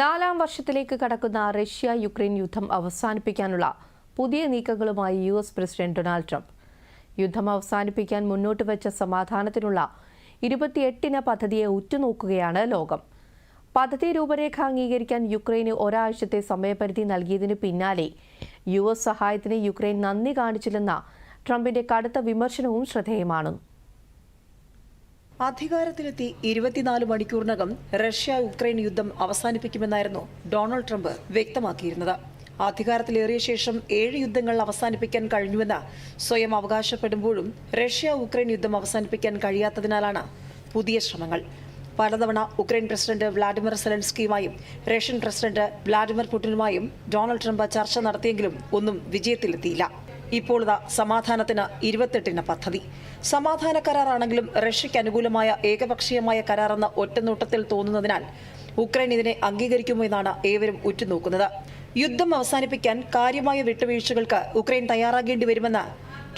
നാലാം വർഷത്തിലേക്ക് കടക്കുന്ന റഷ്യ യുക്രൈൻ യുദ്ധം അവസാനിപ്പിക്കാനുള്ള പുതിയ നീക്കങ്ങളുമായി U S president Donald Trump. യുദ്ധം അവസാനിപ്പിക്കാൻ മുന്നോട്ട് വെച്ച സമാധാനത്തിനുള്ള ഇരുപത്തിയെട്ടിന പദ്ധതിയെ ഉറ്റുനോക്കുകയാണ് ലോകം. പദ്ധതി രൂപരേഖ അംഗീകരിക്കാൻ യുക്രൈന് ഒരാഴ്ചത്തെ സമയപരിധി നൽകിയതിന് പിന്നാലെ യു എസ് സഹായത്തിന് യുക്രൈൻ നന്ദി കാണിച്ചില്ലെന്ന ട്രംപിന്റെ കടുത്ത വിമർശനവും ശ്രദ്ധേയമാണ്. അധികാരത്തിലെത്തി ഇരുപത്തിനാല് മണിക്കൂറിനകം റഷ്യ യുക്രൈൻ യുദ്ധം അവസാനിപ്പിക്കുമെന്നായിരുന്നു ഡൊണാൾഡ് ട്രംപ് വ്യക്തമാക്കിയിരുന്നത്. അധികാരത്തിലേറിയ ശേഷം ഏഴ് യുദ്ധങ്ങൾ അവസാനിപ്പിക്കാൻ കഴിഞ്ഞുവെന്ന് സ്വയം അവകാശപ്പെടുമ്പോഴും റഷ്യ ഉക്രൈൻ യുദ്ധം അവസാനിപ്പിക്കാൻ കഴിയാത്തതിനാലാണ് പുതിയ ശ്രമങ്ങൾ. പലതവണ ഉക്രൈൻ പ്രസിഡന്റ് വ്ളാഡിമിർ സെലൻസ്കിയുമായും റഷ്യൻ പ്രസിഡന്റ് വ്ളാഡിമിർ പുടിനുമായും ഡൊണാൾഡ് ട്രംപ് ചർച്ച നടത്തിയെങ്കിലും ഒന്നും വിജയത്തിലെത്തിയില്ല. ഇപ്പോൾ ഇതാ സമാധാനത്തിന് ഇരുപത്തെട്ടിന് പദ്ധതി. സമാധാന കരാറാണെങ്കിലും റഷ്യയ്ക്ക് അനുകൂലമായ ഏകപക്ഷീയമായ കരാറെന്ന ഒറ്റനോട്ടത്തിൽ തോന്നുന്നതിനാൽ ഉക്രൈൻ ഇതിനെ അംഗീകരിക്കുമോ എന്നാണ് ഏവരും ഉറ്റുനോക്കുന്നത്. യുദ്ധം അവസാനിപ്പിക്കാൻ കാര്യമായ വിട്ടുവീഴ്ചകൾക്ക് ഉക്രൈൻ തയ്യാറാകേണ്ടി വരുമെന്ന്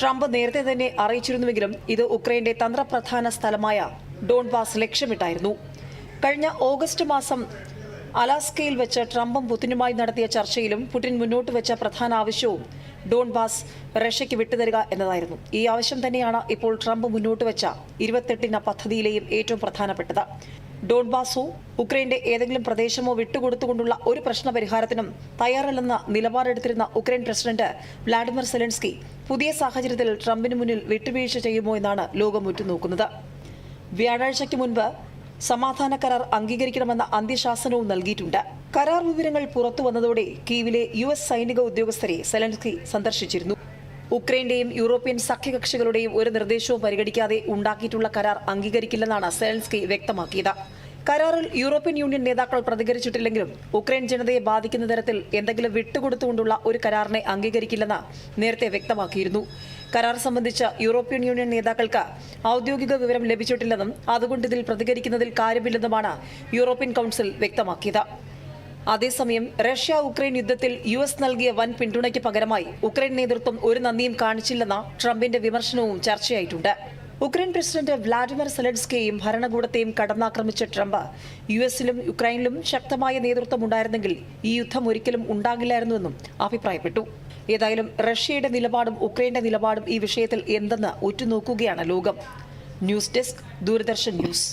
ട്രംപ് നേരത്തെ തന്നെ അറിയിച്ചിരുന്നുവെങ്കിലും ഇത് ഉക്രൈന്റെ തന്ത്രപ്രധാന സ്ഥലമായ ഡോൺബാസ് ലക്ഷ്യമിട്ടായിരുന്നു. കഴിഞ്ഞ ഓഗസ്റ്റ് മാസം അലാസ്കയിൽ വെച്ച് ട്രംപും പുതിനുമായി നടത്തിയ ചർച്ചയിലും പുടിൻ മുന്നോട്ട് വെച്ച പ്രധാന ആവശ്യവും ഡോൺബാസ് റഷ്യയ്ക്ക് വിട്ടുതരിക എന്നതായിരുന്നു. ഈ ആവശ്യം തന്നെയാണ് ഇപ്പോൾ ട്രംപ് മുന്നോട്ട് വെച്ച ഇരുപത്തെട്ടിന പദ്ധതിയിലെയും ഏറ്റവും പ്രധാനപ്പെട്ടത്. ഡോൺബാസോ ഉക്രൈന്റെ ഏതെങ്കിലും പ്രദേശമോ വിട്ടുകൊടുത്തുകൊണ്ടുള്ള ഒരു പ്രശ്ന പരിഹാരത്തിനും തയ്യാറല്ലെന്ന നിലപാടെടുത്തിരുന്ന ഉക്രൈൻ പ്രസിഡന്റ് വ്ളാഡിമിർ സെലൻസ്കി പുതിയ സാഹചര്യത്തിൽ ട്രംപിന് മുന്നിൽ വിട്ടുവീഴ്ച ചെയ്യുമോ എന്നാണ് ലോകം ഉറ്റുനോക്കുന്നത്. വ്യാഴാഴ്ചയ്ക്ക് മുൻപ് സമാധാന കരാർ അംഗീകരിക്കണമെന്ന അന്ത്യശാസനവും നൽകിയിട്ടുണ്ട്. കരാർ വിവരങ്ങൾ പുറത്തു വന്നതോടെ കീവിലെ യു എസ് സൈനിക ഉദ്യോഗസ്ഥരെ സെലൻസ്കി സന്ദർശിച്ചിരുന്നു. ഉക്രൈന്റെയും യൂറോപ്യൻ സഖ്യകക്ഷികളുടെയും ഒരു നിർദ്ദേശവും പരിഗണിക്കാതെ ഉണ്ടാക്കിയിട്ടുള്ള കരാർ അംഗീകരിക്കില്ലെന്നാണ് സെലൻസ്കി വ്യക്തമാക്കിയത്. കരാറിൽ യൂറോപ്യൻ യൂണിയൻ നേതാക്കൾ പ്രതികരിച്ചിട്ടില്ലെങ്കിലും ഉക്രൈൻ ജനതയെ ബാധിക്കുന്ന തരത്തിൽ എന്തെങ്കിലും വിട്ടുകൊടുത്തുകൊണ്ടുള്ള ഒരു കരാറിനെ അംഗീകരിക്കില്ലെന്ന് നേരത്തെ വ്യക്തമാക്കിയിരുന്നു. കരാർ സംബന്ധിച്ച യൂറോപ്യൻ യൂണിയൻ നേതാക്കൾക്ക് ഔദ്യോഗിക വിവരം ലഭിച്ചിട്ടില്ലെന്നും അതുകൊണ്ട് ഇതിൽ പ്രതികരിക്കുന്നതിൽ കാര്യമില്ലെന്നുമാണ് യൂറോപ്യൻ കൌൺസിൽ വ്യക്തമാക്കിയത്. അതേസമയം റഷ്യ ഉക്രൈൻ യുദ്ധത്തിൽ യു എസ് നൽകിയ വൻ പിന്തുണയ്ക്ക് പകരമായി ഉക്രൈൻ നേതൃത്വം ഒരു നന്ദിയും കാണിച്ചില്ലെന്ന ട്രംപിന്റെ വിമർശനവും ചർച്ചയായിട്ടുണ്ട്. ഉക്രൈൻ പ്രസിഡന്റ് വ്ളാഡിമിർ സെലൻസ്കിയെയും ഭരണകൂടത്തെയും കടന്നാക്രമിച്ച ട്രംപ്. യു എസിലും യുക്രൈനിലും ശക്തമായ നേതൃത്വം ഉണ്ടായിരുന്നെങ്കിൽ ഈ യുദ്ധം ഒരിക്കലും ഉണ്ടാകില്ലായിരുന്നുവെന്നും അഭിപ്രായപ്പെട്ടു. ഏതായാലും റഷ്യയുടെ നിലപാടും ഉക്രൈന്റെ നിലപാടും ഈ വിഷയത്തിൽ എന്തെന്ന് ഉറ്റുനോക്കുകയാണ് ലോകം. News desk Doordarshan news.